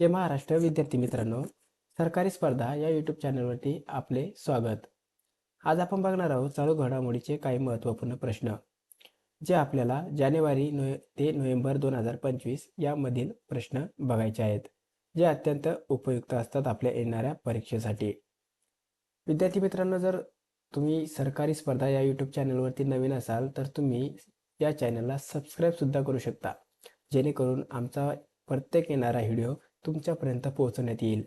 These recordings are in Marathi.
जय महाराष्ट्र विद्यार्थी मित्रांनो सरकारी स्पर्धा या यूट्यूब चॅनलवरती आपले स्वागत. आज आपण बघणार आहोत चालू घडामोडीचे काही महत्त्वपूर्ण प्रश्न जे आपल्याला जानेवारी नोव्हे ते नोव्हेंबर दोन हजार पंचवीस यामधील प्रश्न बघायचे आहेत जे अत्यंत उपयुक्त असतात आपल्या येणाऱ्या परीक्षेसाठी. विद्यार्थी मित्रांनो जर तुम्ही सरकारी स्पर्धा या यूट्यूब चॅनलवरती नवीन असाल तर तुम्ही या चॅनलला सबस्क्राईबसुद्धा करू शकता जेणेकरून आमचा प्रत्येक येणारा व्हिडिओ तुमच्यापर्यंत पोहोचवण्यात येईल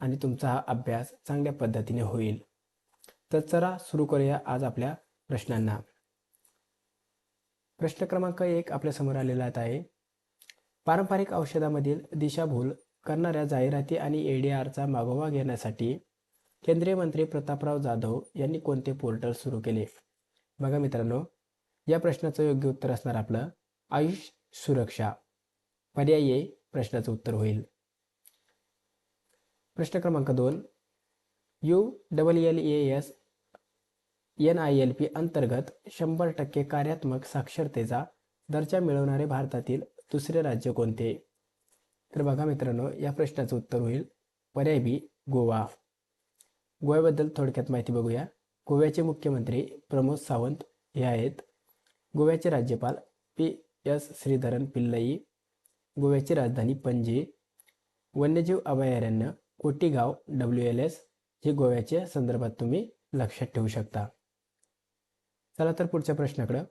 आणि तुमचा हा अभ्यास चांगल्या पद्धतीने होईल. तर चला सुरू करूया आज आपल्या प्रश्नांना. प्रश्न क्रमांक एक आपल्यासमोर आलेला आहे. पारंपरिक औषधामधील दिशाभूल करणाऱ्या जाहिराती आणि एडीआरचा मागोवा घेण्यासाठी केंद्रीय मंत्री प्रतापराव जाधव यांनी कोणते पोर्टल सुरू केले? बघा मित्रांनो या प्रश्नाचं योग्य उत्तर असणार आपलं आयुष सुरक्षा. पर्याय प्रश्नाचं उत्तर होईल. प्रश्न क्रमांक दोन. U double L A S N I L P अंतर्गत शंभर टक्के कार्यात्मक साक्षरतेचा दर्जा मिळवणारे भारतातील दुसरे राज्य कोणते? तर बघा मित्रांनो या प्रश्नाचं उत्तर होईल पर्याय बी गोवा. गोव्याबद्दल थोडक्यात माहिती बघूया. गोव्याचे मुख्यमंत्री प्रमोद सावंत हे आहेत. गोव्याचे राज्यपाल पी एस श्रीधरन पिल्लई गोव्याची राजधानी पणजी वन्यजीव अभयारण्य कोटीगाव डब्ल्यू एल एस हे गोव्याच्या संदर्भात तुम्ही लक्षात ठेवू शकता चला तर पुढच्या प्रश्नाकडं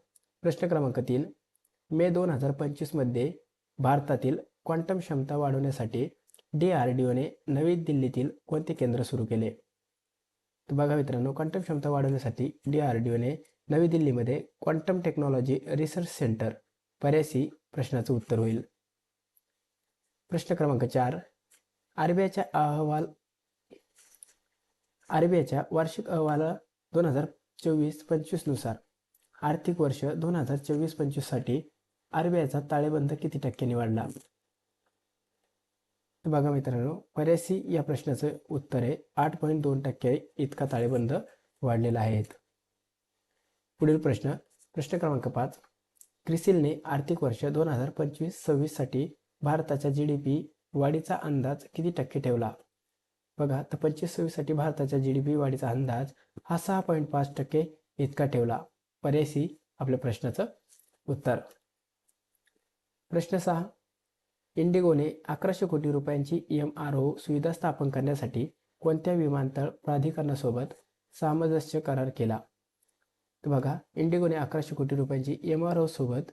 प्रश्न क्रमांक तीन मे दोन हजार पंचवीसमध्ये भारतातील क्वांटम क्षमता वाढवण्यासाठी डी आर डी ओने नवी दिल्लीतील कोणते केंद्र सुरू केले तर बघा मित्रांनो क्वांटम क्षमता वाढवण्यासाठी डी आर डी ओने नवी दिल्लीमध्ये क्वांटम टेक्नॉलॉजी रिसर्च सेंटर पर्यासी प्रश्नाचं उत्तर होईल प्रश्न क्रमांक चार. आरबीआयच्या अहवाल आरबीआयच्या वार्षिक अहवाल दोन हजार चोवीस पंचवीसनुसार आर्थिक वर्ष दोन हजार चोवीस पंचवीससाठी आरबीआयचा ताळेबंद किती टक्क्यांनी वाढला बघा मित्रांनो पर्यासी या प्रश्नाचं उत्तर आहे. आठ पॉईंट दोन टक्के इतका ताळेबंद वाढलेला आहे. पुढील प्रश्न प्रश्न क्रमांक पाच. क्रिसिलने आर्थिक वर्ष दोन हजार पंचवीस सव्वीससाठी भारताच्या जी डी पी वाढीचा अंदाज किती टक्के ठेवला? बघा तर पंचवीस सव्वीससाठी भारताच्या जी डी पी वाढीचा अंदाज हा सहा पॉईंट पाच टक्के इतका ठेवला. पर्यायसी आपल्या प्रश्नाचं उत्तर. प्रश्न सहा. इंडिगोने अकराशे कोटी रुपयांची एम आर ओ सुविधा स्थापन करण्यासाठी कोणत्या विमानतळ प्राधिकरणासोबत सामंजस्य करार केला? तर बघा इंडिगोने अकराशे कोटी रुपयांची एम आर ओ सोबत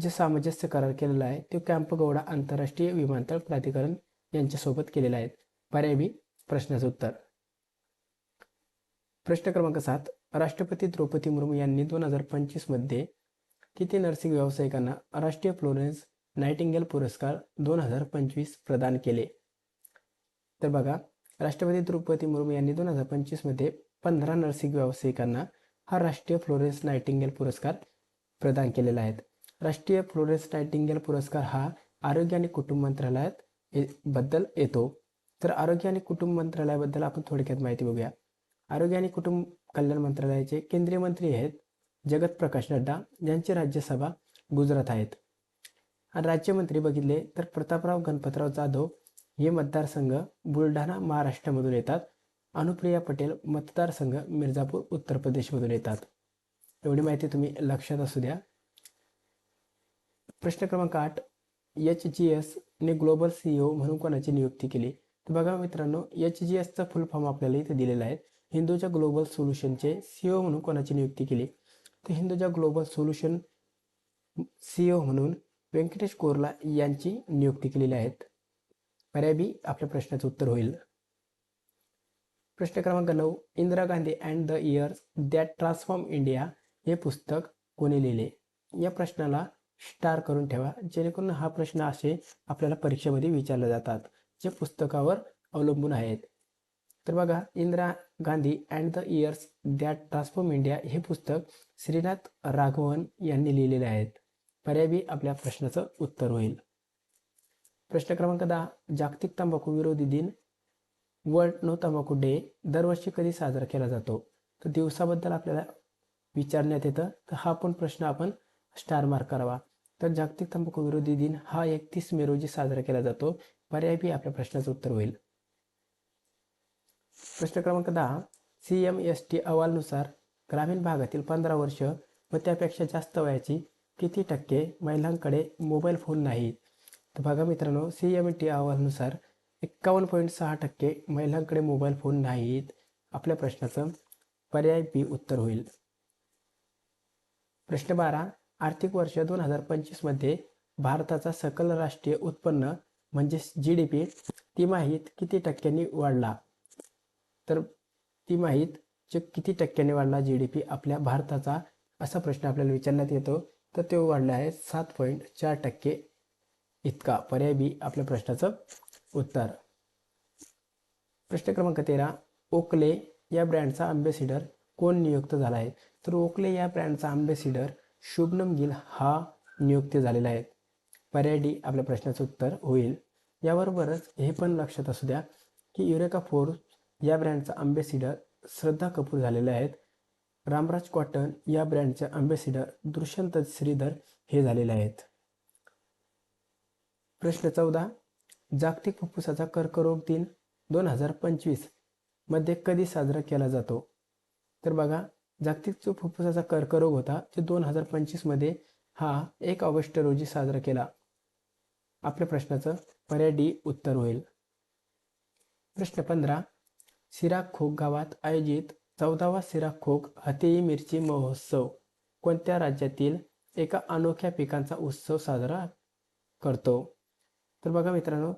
जे सामंजस्य करार केलेला आहे तो कॅम्पगौडा आंतरराष्ट्रीय विमानतळ प्राधिकरण यांच्यासोबत केलेला आहे. पर्याय बी प्रश्नाचं उत्तर. प्रश्न क्रमांक सात. राष्ट्रपती द्रौपदी मुर्मू यांनी दोन हजार पंचवीसमध्ये किती नर्सिंग व्यावसायिकांना राष्ट्रीय फ्लोरेन्स नायटिंगेल पुरस्कार दोन हजार पंचवीस प्रदान केले? तर बघा राष्ट्रपती द्रौपदी मुर्मू यांनी दोन हजार पंचवीसमध्ये पंधरा नर्सिंग व्यावसायिकांना हा राष्ट्रीय फ्लोरेन्स नायटिंगेल पुरस्कार प्रदान केलेला आहे. राष्ट्रीय फ्लोरेन्स नायटिंगेल पुरस्कार हा आरोग्य आणि कुटुंब मंत्रालयात बद्दल येतो. तर आरोग्य आणि कुटुंब मंत्रालयाबद्दल आपण थोडक्यात माहिती बघूया. आरोग्य आणि कुटुंब कल्याण मंत्रालयाचे केंद्रीय मंत्री आहेत जगत प्रकाश नड्डा. यांची राज्यसभा गुजरात आहेत. आणि राज्यमंत्री बघितले तर प्रतापराव गणपतराव जाधव हे मतदारसंघ बुलढाणा महाराष्ट्रामधून येतात. अनुप्रिया पटेल मतदारसंघ मिर्झापूर उत्तर प्रदेशमधून येतात. एवढी माहिती तुम्ही लक्षात असू द्या. प्रश्न क्रमांक आठ एच जी एसने ग्लोबल सीईओ म्हणून कोणाची नियुक्ती केली? तर बघा मित्रांनो एच जी एसचा फुल फॉर्म आपल्याला इथे दिलेला आहे. हिंदूच्या ग्लोबल सोल्युशनचे सीईओ म्हणून कोणाची नियुक्ती केली? तर हिंदूच्या ग्लोबल सोल्युशन सीईओ म्हणून व्यंकटेश कोरला यांची नियुक्ती केलेली आहेत. पर्याय बी आपल्या प्रश्नाचं उत्तर होईल. प्रश्न क्रमांक नऊ Indira Gandhi and the years that transform India हे पुस्तक कोणी लिहिले? या प्रश्नाला स्टार करून ठेवा. जेणेकरून हा प्रश्न असे आपल्याला परीक्षेमध्ये विचारले जातात जे पुस्तकावर अवलंबून आहेत. तर बघा Indira Gandhi and the years that transform India हे पुस्तक श्रीनाथ राघवन यांनी लिहिलेले आहेत. पर्याय बी आपल्या प्रश्नाचं उत्तर होईल. प्रश्न क्रमांक दहा जागतिक तंबाखू विरोधी दिन. वर्ल्ड नो तंबाखू डे दरवर्षी कधी साजरा केला जातो? तर दिवसाबद्दल आपल्याला विचारण्यात येतं. तर हा पण प्रश्न आपण स्टार मार्क करावा. तर जागतिक तंबाखू विरोधी दिन हा एकतीस मे रोजी साजरा केला जातो. पर्याय बी आपल्या प्रश्नाचं उत्तर होईल. प्रश्न क्रमांक दहा. सी एम एस टी अहवालानुसार ग्रामीण भागातील पंधरा वर्ष व त्यापेक्षा जास्त वयाची किती टक्के महिलांकडे मोबाईल फोन नाहीत तर बघा मित्रांनो सी एम टी अहवालानुसार एक्कावन्न पॉईंट सहा टक्के महिलांकडे मोबाईल फोन नाहीत आपल्या प्रश्नाचं पर्याय बी उत्तर होईल. प्रश्न बारा. आर्थिक वर्ष दोन हजार पंचवीसमध्ये भारताचा सकल राष्ट्रीय उत्पन्न म्हणजेच जी डी पी तिमाहीत किती टक्क्यांनी वाढला? तर तिमाहीत जे किती टक्क्यांनी वाढला जी डी पी आपल्या भारताचा? असा प्रश्न आपल्याला विचारण्यात येतो. तर तो वाढला आहे सात पॉईंट चार टक्के इतका. पर्याय बी आपल्या प्रश्नाचं उत्तर. प्रश्न क्रमांक तेरा. ओकले या ब्रँडचा अम्बेसिडर कोण नियुक्त झाला आहे? तर ओकले या ब्रँडचा अम्बेसिडर शुभनम गिल हा नियुक्त झालेला आहे. पर्याय डी आपल्या प्रश्नाचं उत्तर होईल. याबरोबरच हे पण लक्षात असू द्या की युरेका फोर्स या ब्रँडचा अँबेसिडर श्रद्धा कपूर झालेले आहेत. रामराज कॉटन या ब्रँडचे अँबेसिडर दुष्यंत श्रीधर हे झालेले आहेत. प्रश्न चौदा. जागतिक फुफ्फुसाचा कर्करोग दिन दोन हजार पंचवीसमध्ये कधी साजरा केला जातो? तर बघा जागतिक जो फुफ्फुसाचा कर्करोग होता ते दोन हजार पंचवीसमध्ये हा एक ऑगस्ट रोजी साजरा केला. आपल्या प्रश्नाचं पर्याय डी उत्तर होईल. प्रश्न पंधरा सिराग खोक गावात आयोजित चौदावा सिराग खोक हतेई मिरची महोत्सव कोणत्या राज्यातील एका अनोख्या पिकांचा उत्सव साजरा करतो? तर बघा मित्रांनो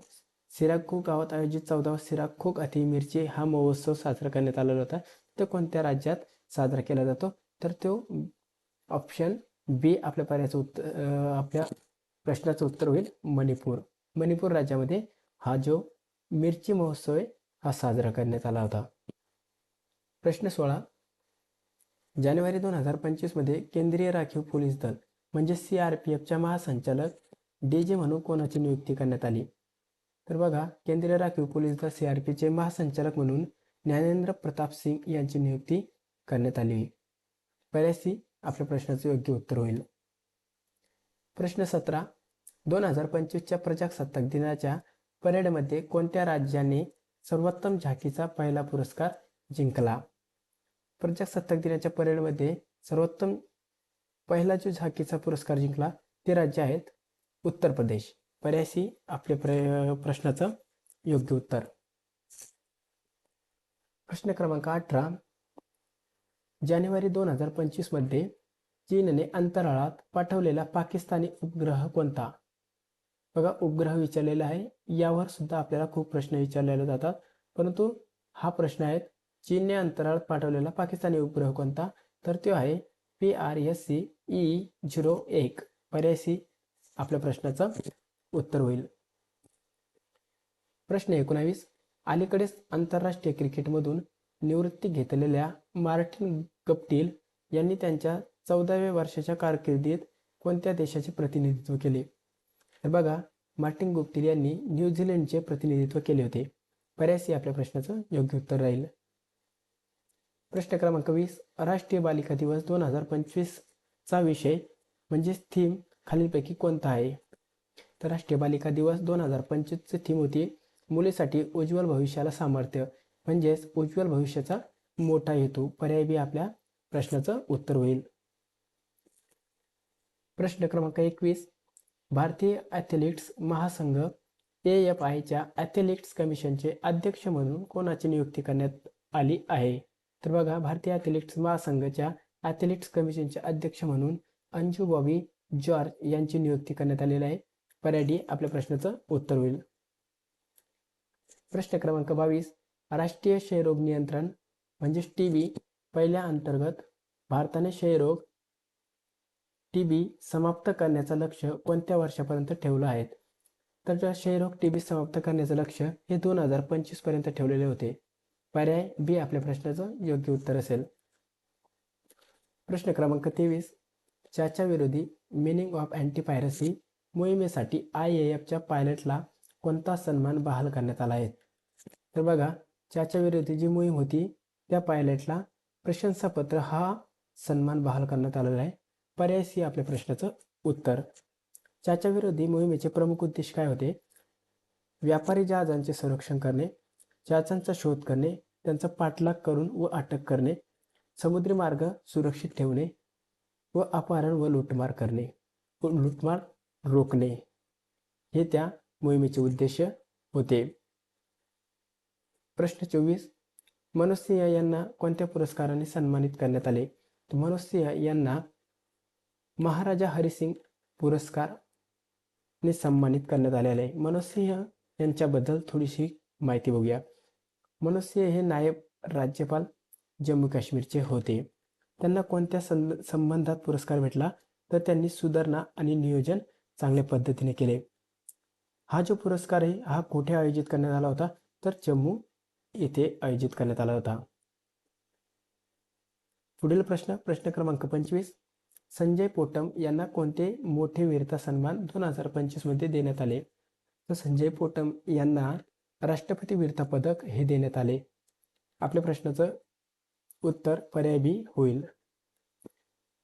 सिराखो गावात आयोजित चौदावा सिराखो अति मिरची हा महोत्सव साजरा करण्यात आलेला होता. तो कोणत्या राज्यात साजरा केला जातो? तर तो ऑप्शन बी आपल्या पर्यायाचं उत्तर आपल्या प्रश्नाचं उत्तर होईल मणिपूर. मणिपूर राज्यामध्ये हा जो मिरची महोत्सव आहे हा साजरा करण्यात आला होता. प्रश्न सोळा. जानेवारी दोन हजार पंचवीसमध्ये केंद्रीय राखीव पोलीस दल म्हणजे सी आर पी एफच्या महासंचालक डी जे म्हणून कोणाची नियुक्ती करण्यात आली? तर बघा केंद्रीय राखीव पोलीस दल सी आर पीचे महासंचालक म्हणून ज्ञानेंद्र प्रताप सिंग यांची नियुक्ती करण्यात आली पर्यासी आपल्या प्रश्नाचं योग्य उत्तर होईल. प्रश्न सतरा दोन हजार पंचवीसच्या प्रजासत्ताक दिनाच्या परेडमध्ये कोणत्या राज्याने सर्वोत्तम झाकीचा पहिला पुरस्कार जिंकला? प्रजासत्ताक दिनाच्या परेडमध्ये सर्वोत्तम पहिला जो झाकीचा पुरस्कार जिंकला ते राज्य आहेत उत्तर प्रदेश. पर्याय सी आपल्या प्र प्रश्नाचं योग्य उत्तर. प्रश्न क्रमांक अठरा. जानेवारी दोन हजार पंचवीसमध्ये चीनने अंतराळात पाठवलेला पाकिस्तानी उपग्रह कोणता? बघा उपग्रह विचारलेला आहे. यावर सुद्धा आपल्याला खूप प्रश्न विचारलेले जातात. परंतु हा प्रश्न आहे चीनने अंतराळात पाठवलेला पाकिस्तानी उपग्रह कोणता? तर तो आहे P R S C E zero एक. पर्याय सी आपल्या प्रश्नाचं उत्तर होईल. प्रश्न एकोणावीस. अलीकडेच आंतरराष्ट्रीय क्रिकेटमधून निवृत्ती घेतलेल्या मार्टिन गप्टील यांनी त्यांच्या चौदाव्या वर्षाच्या कारकिर्दीत कोणत्या देशाचे प्रतिनिधित्व केले? तर बघा मार्टिन गुप्तील यांनी न्यूझीलंडचे प्रतिनिधित्व केले होते. पर्यायसी आपल्या प्रश्नाचं योग्य उत्तर राहील. प्रश्न क्रमांक वीस. राष्ट्रीय बालिका दिवस दोन हजार पंचवीसचा विषय म्हणजेच थीम खालीलपैकी कोणता आहे? तर राष्ट्रीय बालिका दिवस दोन हजार पंचवीसची थीम होती मुलीसाठी उज्ज्वल भविष्याला सामर्थ्य म्हणजेच उज्ज्वल भविष्याचा मोठा हेतू. पर्याय बी आपल्या प्रश्नाचं उत्तर होईल. प्रश्न क्रमांक एकवीस. भारतीय ॲथलीट्स महासंघ ए एफ आयच्या ॲथलीट्स कमिशनचे अध्यक्ष म्हणून कोणाची नियुक्ती करण्यात आली आहे? तर बघा भारतीय ॲथलीट्स महासंघाच्या ॲथलिट्स कमिशनचे अध्यक्ष म्हणून अंजू बॉबी जॉर्ज यांची नियुक्ती करण्यात आलेली आहे. पर्याय डी आपल्या प्रश्नाचं उत्तर होईल. प्रश्न क्रमांक बावीस राष्ट्रीय क्षयरोग नियंत्रण म्हणजेच टी बी पहिल्या अंतर्गत भारताने क्षयरोग टी बी समाप्त करण्याचं लक्ष कोणत्या वर्षापर्यंत ठेवलं आहे? तर क्षयरोग टी बी समाप्त करण्याचं लक्ष हे दोन हजार पंचवीसपर्यंत ठेवलेले होते. पर्याय बी आपल्या प्रश्नाचं योग्य उत्तर असेल. प्रश्न क्रमांक तेवीस चाचा विरोधी मिनिंग ऑफ अँटी पायरसी मोहिमेसाठी आय ए एफच्या पायलटला कोणता सन्मान बहाल करण्यात आला आहे? तर बघा चाचा विरोधी जी मोहीम होती त्या पायलटला प्रशंसापत्र हा सन्मान बहाल करण्यात आलेला आहे. पर्याय सी आपल्या प्रश्नाचं उत्तर. चाचा विरोधी मोहिमेचे प्रमुख उद्देश काय होते? व्यापारी जहाजांचे संरक्षण करणे जहाजांचा शोध करणे त्यांचा पाठलाग करून व अटक करणे समुद्री मार्ग सुरक्षित ठेवणे व अपहरण व लुटमार करणे. व लुटमार रोखणे. हे त्या मोहिमेचे उद्देश होते. प्रश्न चोवीस. मनोज सिंह यांना कोणत्या पुरस्काराने सन्मानित करण्यात आले? तर मनोज सिंह यांना महाराजा हरिसिंग पुरस्कारने सन्मानित करण्यात आलेले आहे. मनोज सिंह यांच्याबद्दल थोडीशी माहिती बघूया. मनोज सिंह हे नायब राज्यपाल जम्मू काश्मीरचे होते. त्यांना कोणत्या सं संबंधात पुरस्कार भेटला? तर त्यांनी सुधारणा आणि नियोजन चांगल्या पद्धतीने केले. हा जो पुरस्कार आहे हा कुठे आयोजित करण्यात आला होता? तर जम्मू येथे आयोजित करण्यात आला होता. पुढील प्रश्न प्रश्न क्रमांक पंचवीस. संजय पोटम यांना कोणते मोठे वीरता सन्मान दोन हजार पंचवीसमध्ये देण्यात आले? तर संजय पोटम यांना राष्ट्रपती वीरता पदक हे देण्यात आले. आपल्या प्रश्नाचं उत्तर पर्याय बी होईल.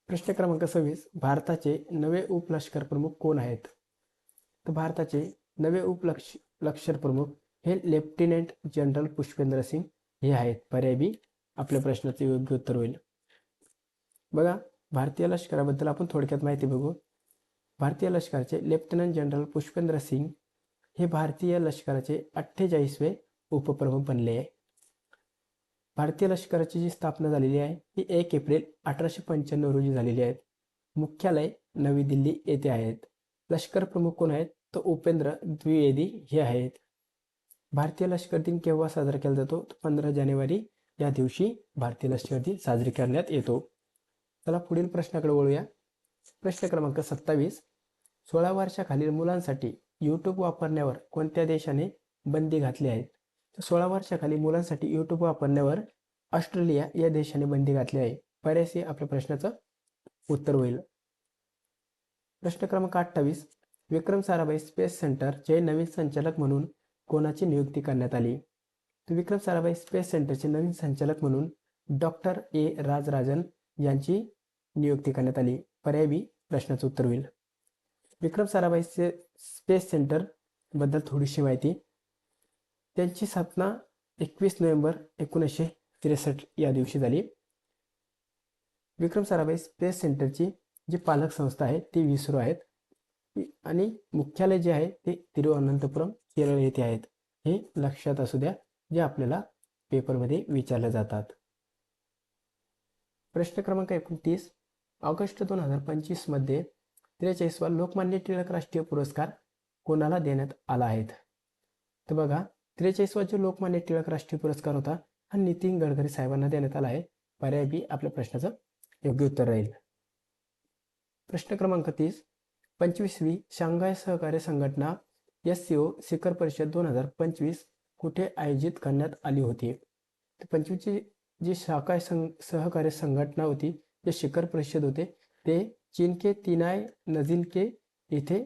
प्रश्न क्रमांक सव्वीस भारताचे नवे उपलष्कर प्रमुख कोण आहेत? तर भारताचे नवे उपलक्ष लष्कर प्रमुख हे लेफ्टनंट जनरल पुष्पेंद्र सिंग हे आहेत. पर्याय बी आपल्या प्रश्नाचे योग्य उत्तर होईल. बघा भारतीय लष्कराबद्दल आपण थोडक्यात माहिती बघू. भारतीय लष्कराचे लेफ्टनंट जनरल पुष्पेंद्र सिंग हे भारतीय लष्कराचे अठ्ठेचाळीसवे उपप्रमुख बनले आहे. भारतीय लष्कराची जी स्थापना झालेली आहे ती एक एप्रिल अठराशे पंच्याण्णव रोजी झालेली आहे. मुख्यालय नवी दिल्ली येथे आहेत. लष्कर प्रमुख कोण आहेत? तर उपेंद्र द्विवेदी हे आहेत. भारतीय लष्कर दिन केव्हा साजरा केला जातो? पंधरा जानेवारी या दिवशी भारतीय लष्कर दिन साजरी करण्यात येतो. चला पुढील प्रश्नाकडे वळूया. प्रश्न क्रमांक सत्तावीस. सोळा वर्षाखालील मुलांसाठी यूट्यूब वापरण्यावर कोणत्या देशाने बंदी घातली आहे? सोळा वर्षाखाली मुलांसाठी यूट्यूब वापरण्यावर ऑस्ट्रेलिया या देशाने बंदी घातली आहे. पर्यायशी आपल्या प्रश्नाचं उत्तर होईल. प्रश्न क्रमांक अठ्ठावीस. विक्रम साराभाई स्पेस सेंटरचे नवीन संचालक म्हणून कोणाची नियुक्ती करण्यात आली? तर विक्रम साराभाई स्पेस सेंटरचे नवीन संचालक म्हणून डॉक्टर ए राजराजन यांची नियुक्ती करण्यात आली. पर्याय बी प्रश्नाचं उत्तर होईल. विक्रम साराभाई स्पेस सेंटरबद्दल थोडीशी माहिती त्यांची स्थापना एकवीस नोव्हेंबर एकोणीसशे त्रेसष्ट या दिवशी झाली. विक्रम साराभाई स्पेस सेंटरची जी पालक संस्था आहे ती विसरू आहेत. आणि मुख्यालय जे आहे ते तिरुअनंतपुरम केरळ येथे आहेत. हे लक्षात असू द्या जे आपल्याला पेपरमध्ये विचारले जातात. प्रश्न क्रमांक एकोणतीस. ऑगस्ट दोन हजार पंचवीसमध्ये त्रेचाळीसवा लोकमान्य टिळक राष्ट्रीय पुरस्कार कोणाला देण्यात आला आहे? तर बघा त्रेचाळीसवा जो लोकमान्य टिळक राष्ट्रीय पुरस्कार होता हा नितीन गडकरी साहेबांना देण्यात आला आहे. पर्याय बी आपल्या प्रश्नाचं योग्य उत्तर राहील. प्रश्न क्रमांक तीस. पंचवीसवी शांघाय सहकार्य संघटना एस सी ओ शिखर परिषद दोन हजार पंचवीस कुठे आयोजित करण्यात आली होती? तर पंचवीसची जी शाखाय सं सहकार्य संघटना होती जे शिखर परिषद होते ते चीनके तिनाय नजिनके इथे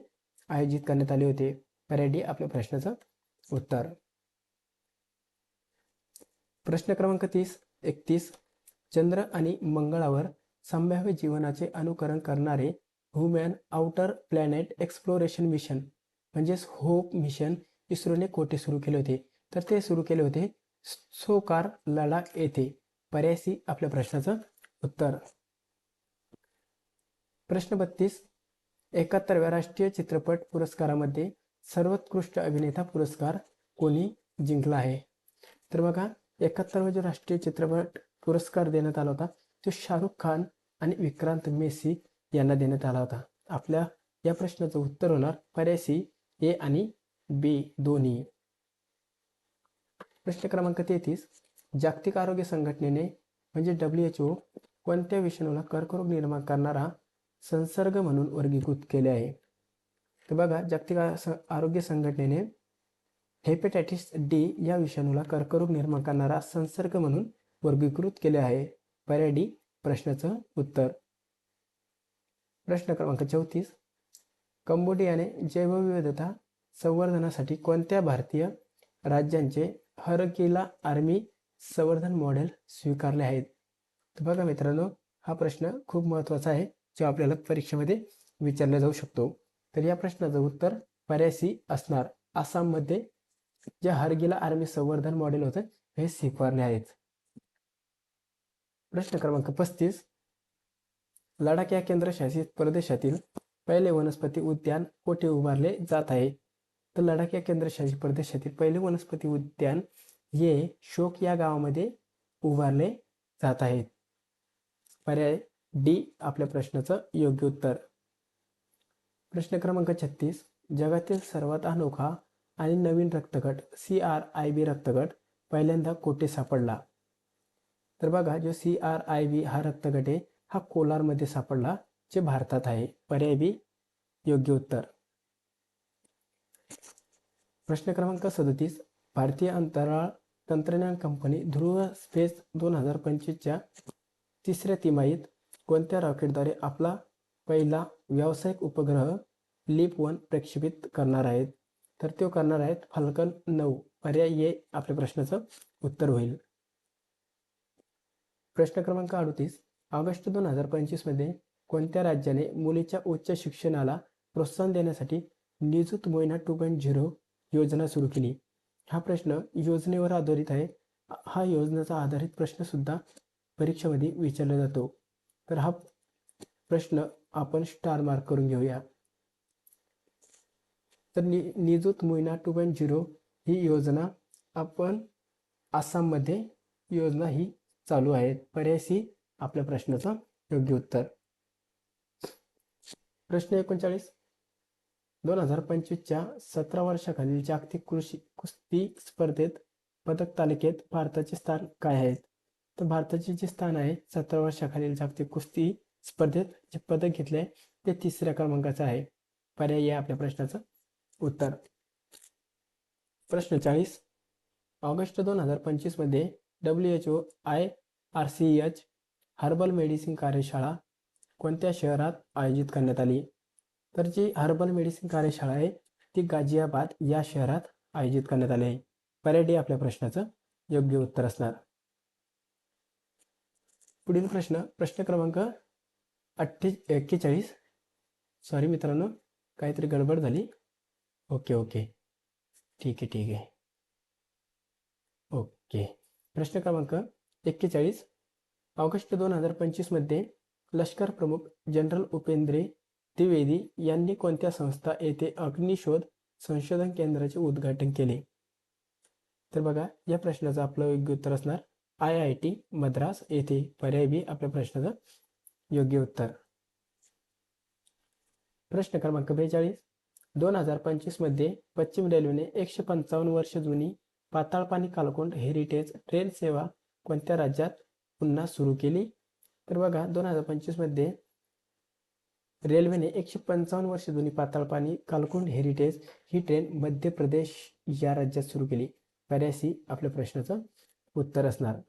आयोजित करण्यात आले होते. पर्याय डी आपल्या प्रश्नाचं उत्तर. प्रश्न क्रमांक तीस एकतीस चंद्र आणि मंगळावर संभाव्य जीवनाचे अनुकरण करणारे human outer planet exploration mission म्हणजेच होप मिशन इस्रोने कोठे सुरू केले होते? तर ते सुरू केले होते सोकार लडाख येथे. पर्यायसी आपल्या प्रश्नाचं उत्तर. प्रश्न बत्तीस एकाहत्तरव्या राष्ट्रीय चित्रपट पुरस्कारामध्ये सर्वोत्कृष्ट अभिनेता पुरस्कार कोणी जिंकला आहे? तर बघा एकाहत्तरवा जो राष्ट्रीय चित्रपट पुरस्कार देण्यात आला होता तो शाहरुख खान आणि विक्रांत मेसी यांना देण्यात आला होता. आपल्या या प्रश्नाचं उत्तर होणार पर्याय सी ए आणि बी दोन्ही. प्रश्न क्रमांक तेहतीस. जागतिक आरोग्य संघटनेने म्हणजे डब्ल्यू एच ओ कोणत्या विषाणूला कर्करोग निर्माण करणारा संसर्ग म्हणून वर्गीकृत केले आहे? तर बघा जागतिक आरोग्य संघटनेने हेपेटायटिस डी या विषाणूला कर्करोग निर्माण करणारा संसर्ग म्हणून वर्गीकृत केले आहे. पर्याय डी प्रश्नाचं उत्तर. प्रश्न क्रमांक चौतीस. कंबोडियाने जैवविविधता संवर्धनासाठी कोणत्या भारतीय राज्यांचे हरकिला आर्मी संवर्धन मॉडेल स्वीकारले आहेत? तर बघा मित्रांनो हा प्रश्न खूप महत्त्वाचा आहे जो आपल्याला परीक्षेमध्ये विचारला जाऊ शकतो. तर या प्रश्नाचं उत्तर पर्याय सी असणार. आसाममध्ये जे हरगिला आर्मी संवर्धन मॉडेल होतं हे स्वीकारले आहेत. प्रश्न क्रमांक पस्तीस. लडाख या केंद्रशासित प्रदेशातील पहिले वनस्पती उद्यान कोठे उभारले जात आहे? तर लडाख या केंद्रशासित प्रदेशातील पहिले वनस्पती उद्यान हे शोक या गावामध्ये उभारले जात आहेत पर्याय डी आपल्या प्रश्नाचं योग्य उत्तर. प्रश्न क्रमांक छत्तीस. जगातील सर्वात अनोखा आणि नवीन रक्तगट सी आर आय बी रक्तगट पहिल्यांदा कोठे सापडला? तर बघा जो सी आर आय बी हा रक्तगट आहे हा कोलारमध्ये सापडला जे भारतात आहे. पर्याय बी योग्य उत्तर. प्रश्न क्रमांक सदतीस भारतीय अंतराळ तंत्रज्ञान कंपनी ध्रुव स्पेस दोन हजार पंचवीसच्या तिसऱ्या तिमाहीत कोणत्या रॉकेटद्वारे आपला पहिला व्यावसायिक उपग्रह लिप वन प्रक्षेपित करणार आहेत? तर तो करणार आहेत फाल्कन नऊ. पर्याय ये आपल्या प्रश्नाचं उत्तर होईल. प्रश्न क्रमांक अडतीस. ऑगस्ट दोन हजार पंचवीसमध्ये कोणत्या राज्याने मुलीच्या उच्च शिक्षणाला प्रोत्साहन देण्यासाठी Nijut Moina two point zero योजना सुरू केली? हा प्रश्न योजनेवर आधारित आहे. हा योजनेचा आधारित प्रश्नसुद्धा परीक्षेमध्ये विचारला जातो. तर हा प्रश्न आपण स्टार मार्क करून घेऊया. तर नि Nijut Moina two point zero ही योजना आपण आसाममध्ये योजना ही चालू आहे. पर्याय सी आपल्या प्रश्नाचं योग्य उत्तर. प्रश्न एकोणचाळीस. दोन हजार पंचवीसच्या सतरा वर्षाखालील जागतिक कृषी कुस्ती स्पर्धेत पदक तालिकेत भारताचे स्थान काय आहेत तर भारताचे जे स्थान आहे सतरा वर्षाखालील जागतिक कुस्ती स्पर्धेत जे पदक घेतले ते तिसऱ्या क्रमांकाचं आहे. पर्याय या आपल्या प्रश्नाचं. उत्तर. प्रश्न चाळीस. ऑगस्ट दोन हजार पंचवीसमध्ये W H O I R C H herbal medicine कार्यशाळा कोणत्या शहरात आयोजित करण्यात आली? तर जी हर्बल मेडिसिन कार्यशाळा आहे ती गाझियाबाद या शहरात आयोजित करण्यात आली आहे. पर्याय आपल्या प्रश्नाचं योग्य उत्तर असणार. पुढील प्रश्न प्रश्न क्रमांक अठ्ठे एक्केचाळीस. सॉरी मित्रांनो काहीतरी गडबड झाली. Okay okay. ठीक आहे ठीक आहे. ओके. प्रश्न क्रमांक एक्केचाळीस. ऑगस्ट दोन हजार पंचवीसमध्ये लष्कर प्रमुख जनरल उपेंद्रे द्विवेदी यांनी कोणत्या संस्था येथे अग्निशोध संशोधन केंद्राचे उद्घाटन केले? तर बघा या प्रश्नाचं आपलं योग्य उत्तर असणार. आय आय टी मद्रास येथे पर्याय बी आपल्या प्रश्नाचं योग्य उत्तर. प्रश्न क्रमांक बेचाळीस. दोन हजार पंचवीसमध्ये पश्चिम रेल्वेने एकशे पंचावन्न वर्ष जुनी पाताळपाणी कालकोंड हेरिटेज ट्रेन सेवा कोणत्या राज्यात पुन्हा सुरू केली? तर बघा दोन हजार पंचवीसमध्ये रेल्वेने एकशे पंचावन्न वर्ष जुनी पाताळपाणी कालकुंड हेरिटेज ही ट्रेन मध्य प्रदेश या राज्यात सुरू केली. बऱ्याशी आपल्या प्रश्नाचं उत्तर असणार.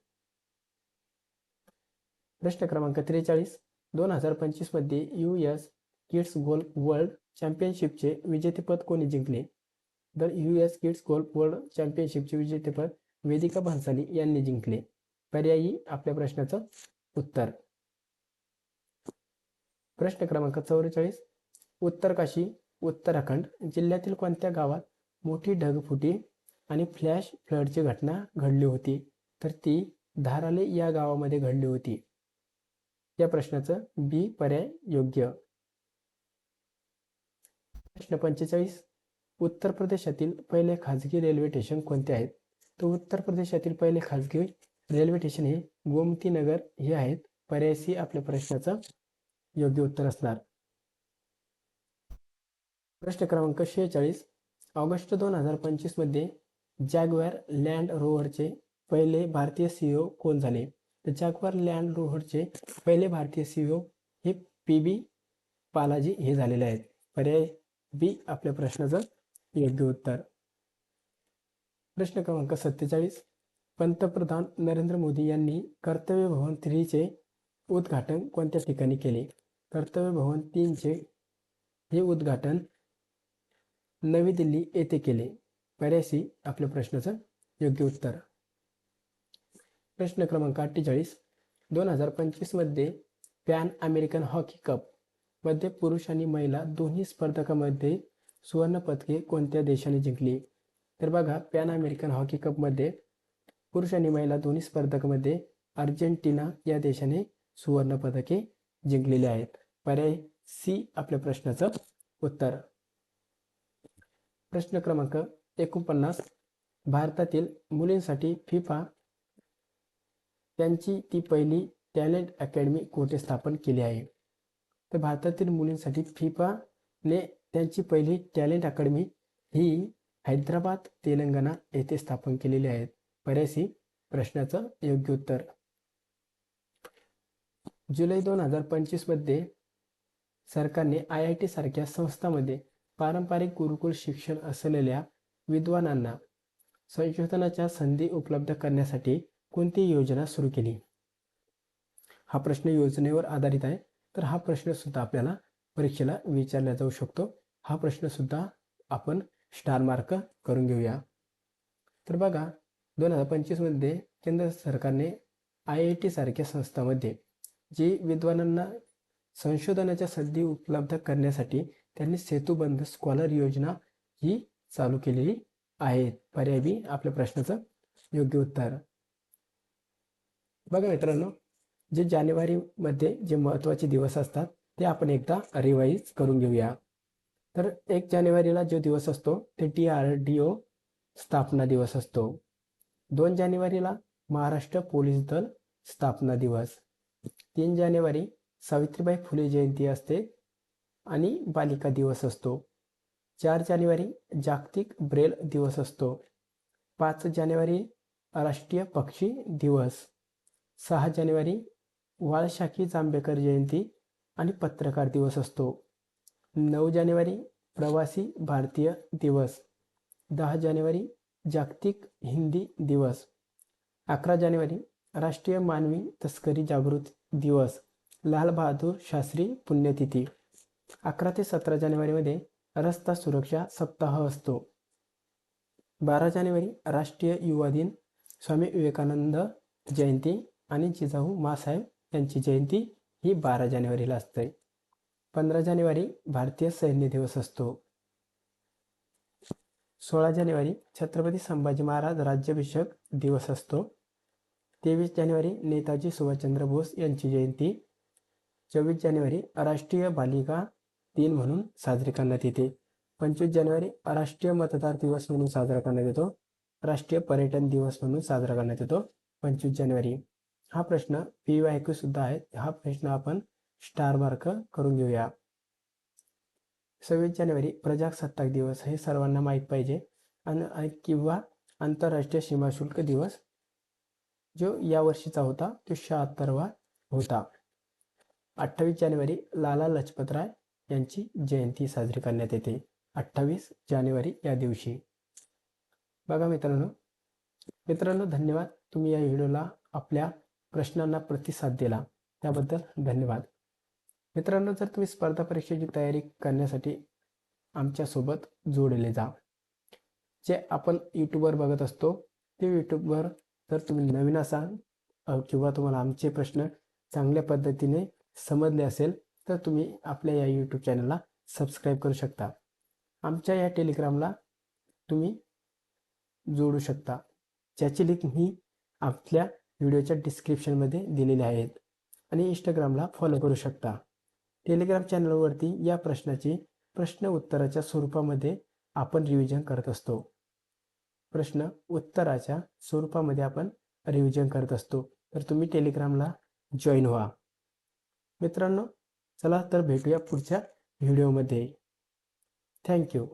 प्रश्न क्रमांक त्रेचाळीस. दोन हजार पंचवीसमध्ये U S kids goal world चॅम्पियनशिपचे विजेतेपद कोणी जिंकले? तर U S kids golf world चॅम्पियनशिपचे विजेतेपद वेदिका भन्साली यांनी जिंकले. पर्यायी आपल्या प्रश्नाचं उत्तर. प्रश्न क्रमांक चौवेचाळीस. उत्तरकाशी उत्तराखंड जिल्ह्यातील कोणत्या गावात मोठी ढगफुटी आणि फ्लॅश फ्लडची घटना घडली होती? तर ती धाराले या गावामध्ये घडली होती. या प्रश्नाचं बी पर्याय योग्य. प्रश्न पंचेचाळीस. उत्तर प्रदेशातील पहिले खाजगी रेल्वे स्टेशन कोणते आहेत? तर उत्तर प्रदेशातील पहिले खाजगी रेल्वे स्टेशन हे गोमती नगर हे आहेत. पर्याय सी आपल्या प्रश्नाचं योग्य उत्तर असणार. प्रश्न क्रमांक शेहेचाळीस. ऑगस्ट दोन हजार पंचवीसमध्ये जॅगवार लँड रोव्हरचे पहिले भारतीय सीईओ कोण झाले? तर जॅगवार लँड रोव्हरचे पहिले भारतीय सीईओ हे पी बी बालाजी हे झालेले आहेत. पर्याय बी आपल्या प्रश्नाचं योग्य उत्तर. प्रश्न क्रमांक सत्तेचाळीस. पंतप्रधान नरेंद्र मोदी यांनी कर्तव्य भवन थ्रीचे उद्घाटन कोणत्या ठिकाणी केले? कर्तव्य भवन तीनचे हे उद्घाटन नवी दिल्ली येथे केले. पर्यासी आपल्या प्रश्नाचं योग्य उत्तर. प्रश्न क्रमांक अठ्ठेचाळीस. दोन हजार पंचवीसमध्ये पॅन अमेरिकन हॉकी कप मध्ये पुरुष आणि महिला दोन्ही स्पर्धकामध्ये सुवर्णपदके कोणत्या देशाने जिंकली? तर बघा पॅन अमेरिकन हॉकी कपमध्ये पुरुष आणि महिला दोन्ही स्पर्धकामध्ये अर्जेंटिना या देशाने सुवर्णपदके जिंकलेली आहेत. पर्याय सी आपल्या प्रश्नाचं उत्तर. प्रश्न क्रमांक एकोणपन्नास. भारतातील मुलींसाठी फिफा त्यांची ती पहिली टॅलेंट अकॅडमी कोठे स्थापन केली आहे? तर भारतातील मुलींसाठी फिफाने त्यांची पहिली टॅलेंट अकॅडमी ही हैदराबाद तेलंगणा येथे स्थापन केलेली आहे. पर्याय प्रश्नाचं योग्य उत्तर. जुलै दोन हजार पंचवीसमध्ये सरकारने आय आय टी सारख्या संस्थांमध्ये पारंपरिक गुरुकुल शिक्षण असलेल्या विद्वानांना संशोधनाच्या संधी उपलब्ध करण्यासाठी कोणती योजना सुरू केली? हा प्रश्न योजनेवर आधारित आहे. तर हा प्रश्नसुद्धा आपल्याला परीक्षेला विचारला जाऊ शकतो. हा प्रश्नसुद्धा आपण स्टार मार्क करून घेऊया. तर बघा दोन हजार पंचवीसमध्ये केंद्र सरकारने आय आय टी सारख्या संस्थांमध्ये जी विद्वानांना संशोधनाच्या संधी उपलब्ध करण्यासाठी त्यांनी सेतुबंध स्कॉलर योजना ही चालू केलेली आहे. पर्याय बी आपल्या प्रश्नाचं योग्य उत्तर. बघा मित्रांनो जे जानेवारीमध्ये जे महत्त्वाचे दिवस असतात ते आपण एकदा रिवाईज करून घेऊया. तर एक जानेवारीला जो दिवस असतो ते टी आर डी ओ स्थापना दिवस असतो. दोन जानेवारीला महाराष्ट्र पोलीस दल स्थापना दिवस. तीन जानेवारी सावित्रीबाई फुले जयंती असते आणि बालिका दिवस असतो. चार जानेवारी जागतिक ब्रेल दिवस असतो. पाच जानेवारी राष्ट्रीय पक्षी दिवस. सहा जानेवारी वाळशाखी जांभेकर जयंती आणि पत्रकार दिवस असतो. नऊ जानेवारी प्रवासी भारतीय दिवस. दहा जानेवारी जागतिक हिंदी दिवस. अकरा जानेवारी राष्ट्रीय मानवी तस्करी जागृती दिवस. लाल बहादूर शास्त्री पुण्यतिथी. अकरा ते सतरा जानेवारीमध्ये रस्ता सुरक्षा सप्ताह असतो. बारा जानेवारी राष्ट्रीय युवा दिन स्वामी विवेकानंद जयंती आणि जिजाऊ मासाहेब यांची जयंती ही बारा जानेवारीला असते. पंधरा जानेवारी भारतीय सैन्य दिवस असतो. सोळा जानेवारी छत्रपती संभाजी महाराज राज्याभिषेक दिवस असतो. तेवीस जानेवारी नेताजी सुभाषचंद्र बोस यांची जयंती. चोवीस जानेवारी राष्ट्रीय बालिका दिन म्हणून साजरी करण्यात येते. पंचवीस जानेवारी राष्ट्रीय मतदार दिवस म्हणून साजरा करण्यात येतो. राष्ट्रीय पर्यटन दिवस म्हणून साजरा करण्यात येतो. पंचवीस जानेवारी हा प्रश्न पी वाय क्यू सुद्धा आहे हा प्रश्न आपण स्टार मार्क करून घेऊया. सव्वीस जानेवारी प्रजासत्ताक दिवस हे सर्वांना माहीत पाहिजे. आणि किंवा आंतरराष्ट्रीय सीमा शुल्क दिवस जो या वर्षीचा होता तो शहात्तरवा होता. अठ्ठावीस जानेवारी लाला लजपतराय यांची जयंती साजरी करण्यात येते. अठ्ठावीस जानेवारी या दिवशी. बघा मित्रांनो मित्रांनो धन्यवाद. तुम्ही या व्हिडिओला आपल्या प्रश्नांना प्रतिसाद दिला. त्याबद्दल धन्यवाद. मित्रांनो जर तुम्ही स्पर्धा परीक्षेची तयारी करण्यासाठी आमच्यासोबत जोडले जा. जे आपण यूट्यूबवर बघत असतो ते यूट्यूबवर जर तुम्ही नवीन असाल किंवा तुम्हाला आमचे प्रश्न चांगल्या पद्धतीने समजले असेल तर तुम्ही आपल्या या यूट्यूब चॅनलला सबस्क्राईब करू शकता. आमच्या या टेलिग्रामला तुम्ही जोडू शकता. ज्याची लिंक मी आपल्या व्हिडिओच्या डिस्क्रिप्शनमध्ये दिलेले आहेत आणि इंस्टाग्रामला फॉलो करू शकता. टेलिग्राम चॅनलवरती या प्रश्नाची प्रश्न उत्तराच्या स्वरूपामध्ये आपण रिव्हिजन करत असतो. प्रश्न उत्तराच्या स्वरूपामध्ये आपण रिव्हिजन करत असतो. तर तुम्ही टेलिग्रामला जॉईन व्हा. मित्रांनो चला तर भेटूया पुढच्या व्हिडिओमध्ये थँक्यू